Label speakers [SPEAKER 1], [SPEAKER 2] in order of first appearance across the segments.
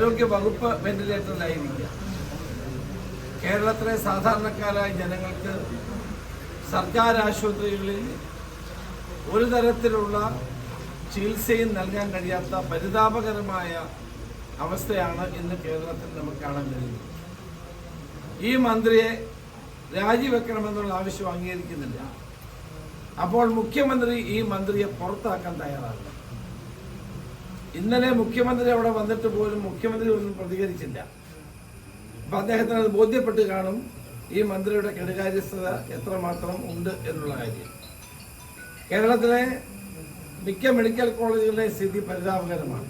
[SPEAKER 1] ആരോഗ്യ വകുപ്പ് വെന്റിലേറ്ററിലായിരിക്കുക. കേരളത്തിലെ സാധാരണക്കാരായ ജനങ്ങൾക്ക് സർക്കാർ ആശുപത്രികളിൽ ഒരു തരത്തിലുള്ള ചികിത്സയും നൽകാൻ കഴിയാത്ത പരിതാപകരമായ അവസ്ഥയാണ് ഇന്ന് കേരളത്തിൽ നമുക്ക് കാണാൻ കഴിയുന്നത്. ഈ മന്ത്രിയെ രാജിവെക്കണമെന്നുള്ള ആവശ്യം അംഗീകരിക്കുന്നില്ല. അപ്പോൾ മുഖ്യമന്ത്രി ഈ മന്ത്രിയെ പുറത്താക്കാൻ തയ്യാറാണ് ഇന്നലെ മുഖ്യമന്ത്രി അവിടെ വന്നിട്ട് പോലും മുഖ്യമന്ത്രി ഒന്നും പ്രതികരിച്ചില്ല. അപ്പൊ അദ്ദേഹത്തിന് അത് ബോധ്യപ്പെട്ട് കാണും ഈ മന്ത്രിയുടെ കെടുകാര്യസ്ഥത എത്രമാത്രം ഉണ്ട് എന്നുള്ള കാര്യം. കേരളത്തിലെ മിക്ക മെഡിക്കൽ കോളേജുകളിലെ സ്ഥിതി പരിതാപകരമാണ്.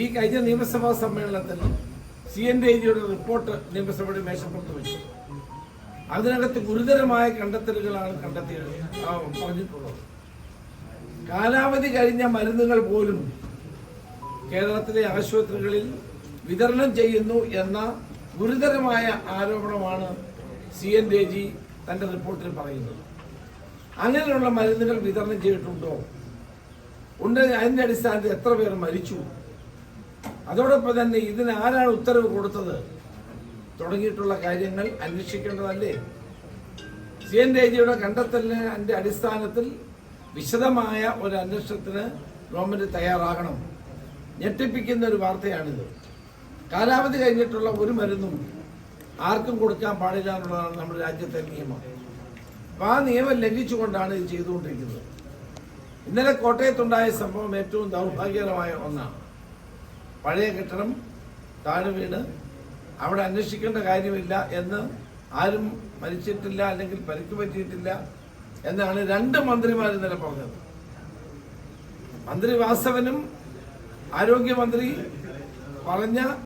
[SPEAKER 1] ഈ കഴിഞ്ഞ നിയമസഭാ സമ്മേളനത്തിൽ സി എൻ ഡി ജിയുടെ റിപ്പോർട്ട് നിയമസഭയുടെ മേശപ്പുറത്ത് വെച്ചു. അതിനകത്ത് ഗുരുതരമായ കണ്ടെത്തലുകളാണ് കണ്ടെത്തിയത്. പറഞ്ഞിട്ടുള്ളത്. കാലാവധി കഴിഞ്ഞ മരുന്നുകൾ പോലും കേരളത്തിലെ ആശുപത്രികളിൽ വിതരണം ചെയ്യുന്നു എന്ന ഗുരുതരമായ ആരോപണമാണ് സി എൻ ജി തന്റെ റിപ്പോർട്ടിൽ പറയുന്നത്. അങ്ങനെയുള്ള മരുന്നുകൾ വിതരണം ചെയ്തിട്ടുണ്ടോ? ഉണ്ട് അതിന്റെ അടിസ്ഥാനത്തിൽ എത്ര പേർ മരിച്ചു? അതോടൊപ്പം തന്നെ ഇതിന് ആരാണ് ഉത്തരവ് കൊടുത്തത്? തുടങ്ങിയിട്ടുള്ള കാര്യങ്ങൾ അന്വേഷിക്കേണ്ടതല്ലേ? സി എൻ ജിയുടെ കണ്ടെത്തലിന്റെ അടിസ്ഥാനത്തിൽ വിശദമായ ഒരു അന്വേഷണത്തിന് ഗവൺമെന്റ് തയ്യാറാകണം. ഞെട്ടിപ്പിക്കുന്ന ഒരു വാർത്തയാണിത്. കാലാവധി കഴിഞ്ഞിട്ടുള്ള ഒരു മരുന്നും ആർക്കും കൊടുക്കാൻ പാടില്ല എന്നുള്ളതാണ് നമ്മുടെ രാജ്യത്തെ നിയമം. അപ്പൊ ആ നിയമം ലംഘിച്ചുകൊണ്ടാണ് ഇത് ചെയ്തുകൊണ്ടിരിക്കുന്നത്. ഇന്നലെ കോട്ടയത്തുണ്ടായ സംഭവം ഏറ്റവും ദൗർഭാഗ്യകരമായ ഒന്നാണ്. പഴയ കെട്ടിടം താഴെ വീണ് അവിടെ അന്വേഷിക്കേണ്ട കാര്യമില്ല എന്ന് ആരും മരിച്ചിട്ടില്ല അല്ലെങ്കിൽ പരിക്ക് പറ്റിയിട്ടില്ല. എന്നാണ് രണ്ട് മന്ത്രിമാർ ഇന്നലെ പറഞ്ഞത്. മന്ത്രി വാസവനും ആരോഗ്യമന്ത്രി പറഞ്ഞ